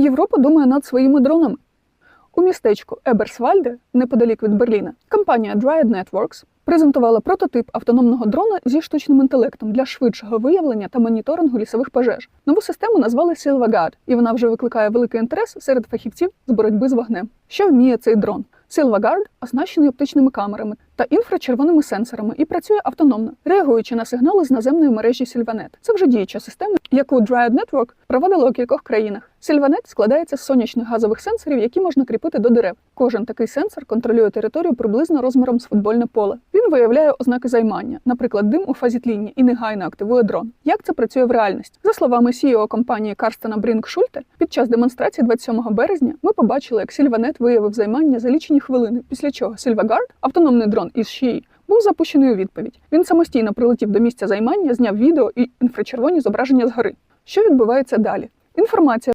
Європа думає над своїми дронами. У містечку Еберсвальде, неподалік від Берліна, компанія Dryad Networks презентувала прототип автономного дрона зі штучним інтелектом для швидшого виявлення та моніторингу лісових пожеж. Нову систему назвали SilvaGuard, і вона вже викликає великий інтерес серед фахівців з боротьби з вогнем. Що вміє цей дрон? SilvaGuard оснащений оптичними камерами та інфрачервоними сенсорами і працює автономно, реагуючи на сигнали з наземної мережі Sylvanet. Це вже діюча система, яку Dryad Network проводила у кількох країнах. Sylvanet складається з сонячних газових сенсорів, які можна кріпити до дерев. Кожен такий сенсор контролює територію приблизно розміром з футбольне поле. Він виявляє ознаки займання, наприклад, дим у фазі тління, і негайно активує дрон. Як це працює в реальності? За словами CEO компанії Карстена Брінк Шульте, під час демонстрації 27 березня ми побачили, як Sylvanet виявив займання за лічені хвилини, після чого SilvaGuard, автономний дрон із Шії був запущений у відповідь. Він самостійно прилетів до місця займання, зняв відео і інфрачервоні зображення згори. Що відбувається далі? Інформація